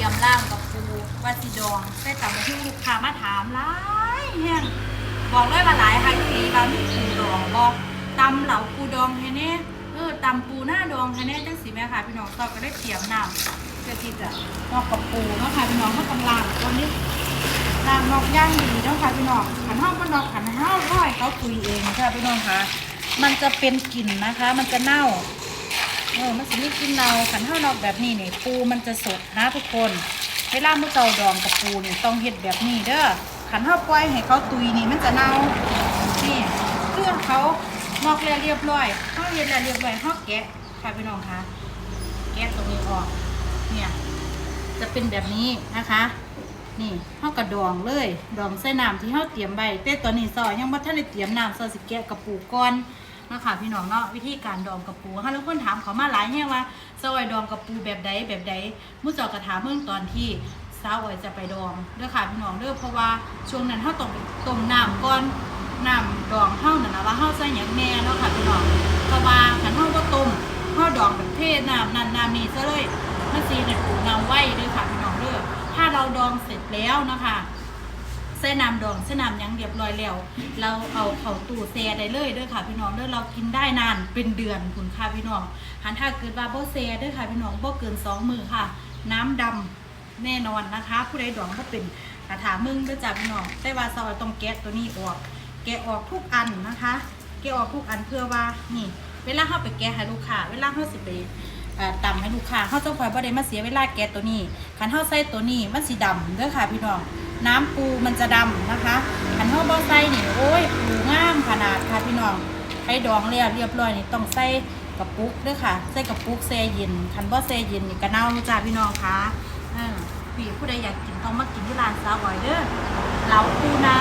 รียมล่างกับปูว่าสิดองได้ตำมาที่ลูกค้ามาถามหลายแห้งบอกเลยว่าหลายค่ะที่เรานี่ปูดองบอกตำเหลาปูดองให้แน่เออตำปูหน้าดองให้แน่จังสิแม่ค่ะพี่น้องตอก็ได้เตรียมน้ำเพื่อที่จะนอกกับปูเนาะค่ะพี่น้องเขากำลังตัวนี้ล้างนอกย่างดีเนาะค่ะพี่น้องขันห้าก็นอกขันห้าร้อยเขาคุยเองค่ะพี่น้องค่ะมันจะเป็นกลิ่นนะคะ มันจะเน่า ออมันสิมีกลินเนาขันเท่านอกแบบนี้นี่ปูมันจะสดนะทุกคน เวลาเมื่อเจ้าดองกับปูนี่ต้องเฮ็ดแบบนี้เด้อขันเท่าปล่อยให้เขาตุยนี่มันจะเน่านี่เครื่องเขานอกแล้วเรียบร้อยเขาเฮ็ดแล้วเรียบร้อยเขาแกะค่ะพี่น้องคะแกะตรงนี้ออก เนี่ย จะเป็นแบบนี้นะคะนี่เขากระดองเลย ดองใส่น้ำที่เขาเตรียมไว้แต่ตอนนี้ซอยยังบ่ทันได้เตรียมน้ำซอยสิแกะกระปูก่อน นะคะพี่น้องเนาะวิธีการดองกระปูค่ะแล้วคนถามเขามาหลายแห่งว่าซอยดองกระปูแบบใดแบบใดมุ้จอกระถามเมื่อตอนที่สาวอยจะไปดองเด้อค่ะพี่น้องเด้อเพราะว่าช่วงนั้นเฮาต้องต้มน้ำก่อนน้ำดองเฮานั่นนะว่าเฮาใส่หยังแน่เนาะค่ะพี่น้องเพราะว่าคันเฮาบ่ต้มเฮาดองแบบเทน้ำนั่นน้ำนี่ซะเลยมันสิได้ปูน้ำไว้เด้อค่ะพี่น้องเด้อถ้าเราดองเสร็จแล้วนะคะ ใส่น้ำดองใส่น้ำยังเรียบร้อยแล้วเราเอาเข้าตู้แช่ได้เลยเด้อค่ะพี่น้องเด้อเรากินได้นานเป็นเดือนคุณค่ะพี่น้องหันถ้าเกิดว่าบ่แช่เด้อค่ะพี่น้องบ่เกินสองมือค่ะ น้ำดำแน่นอนนะคะ ผู้ใดดองก็เป็นกระถามึงเด้อจ้าพี่น้องแต่ว่าซอยต้องแกะตัวนี้ออก แกะออกทุกอันนะคะ แกะออกทุกอันเพื่อว่านี่ เวลาเฮาไปแกะให้ลูกค้าเวลาเฮาสิไปเอ่อตำให้ลูกค้าเฮาต้องคอยบ่ได้มาเสียเวลาแกะตัวนี้คันเฮาใส่ตัวนี้มันสิดำเด้อค่ะพี่น้อง น้ำปูมันจะดำนะคะขันเฮาบ่ใส่นี่โอ้ยปูงามขนาดค่ะพี่น้องให้ดองเรียบเรียบร้อยนี่ต้องใส่กระปุกเด้อค่ะใส่กระปุกแช่เย็นคันบ่แช่เย็นนี่ก็เน่าจ้าพี่น้องคะอ่าพี่ผู้ใดอยากกินต้องมากินที่ร้านซาวอ้อยเด้อเหลาปูนา